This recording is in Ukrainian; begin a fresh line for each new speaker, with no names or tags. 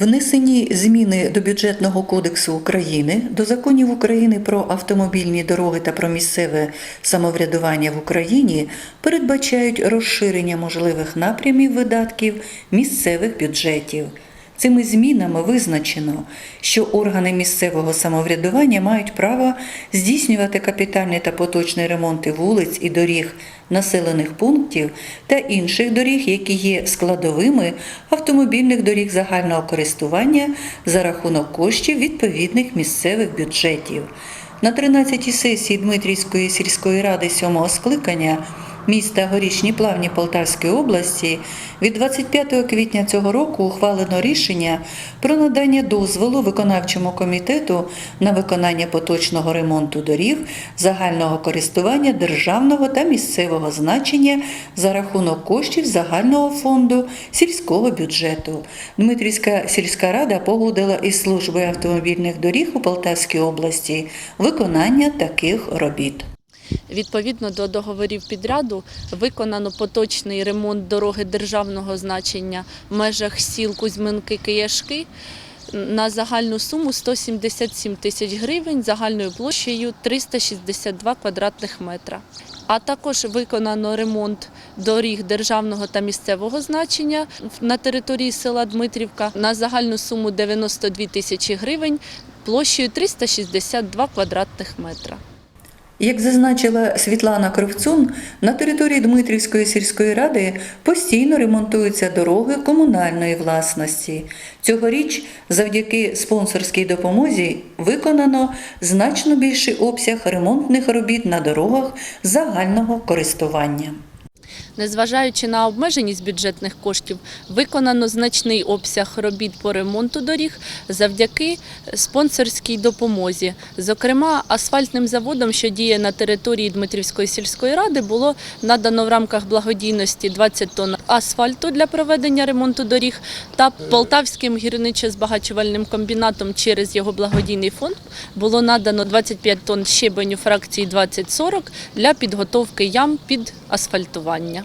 Внесені зміни до бюджетного кодексу України, до законів України про автомобільні дороги та про місцеве самоврядування в Україні передбачають розширення можливих напрямів видатків місцевих бюджетів. Цими змінами визначено, що органи місцевого самоврядування мають право здійснювати капітальні та поточні ремонти вулиць і доріг населених пунктів та інших доріг, які є складовими автомобільних доріг загального користування за рахунок коштів відповідних місцевих бюджетів. На 13-й сесії Дмитрівської сільської ради 7-го скликання міста Горішні Плавні Полтавської області від 25 квітня цього року ухвалено рішення про надання дозволу виконавчому комітету на виконання поточного ремонту доріг загального користування державного та місцевого значення за рахунок коштів загального фонду сільського бюджету. Дмитрівська сільська рада погодила із службою автомобільних доріг у Полтавській області виконання таких робіт.
Відповідно до договорів підряду виконано поточний ремонт дороги державного значення в межах сіл Кузьминки Кияшки на загальну суму 177 тисяч гривень загальною площею 362 квадратних метра. А також виконано ремонт доріг державного та місцевого значення на території села Дмитрівка на загальну суму 92 тисячі гривень площею 362 квадратних метра.
Як зазначила Світлана Кривцун, на території Дмитрівської сільської ради постійно ремонтуються дороги комунальної власності. Цьогоріч, завдяки спонсорській допомозі, виконано значно більший обсяг ремонтних робіт на дорогах загального користування.
Незважаючи на обмеженість бюджетних коштів, виконано значний обсяг робіт по ремонту доріг завдяки спонсорській допомозі. Зокрема, асфальтним заводом, що діє на території Дмитрівської сільської ради, було надано в рамках благодійності 20 тонн асфальту для проведення ремонту доріг та Полтавським гірничо-збагачувальним комбінатом через його благодійний фонд було надано 25 тонн щебеню фракції 2040 для підготовки ям під асфальтування.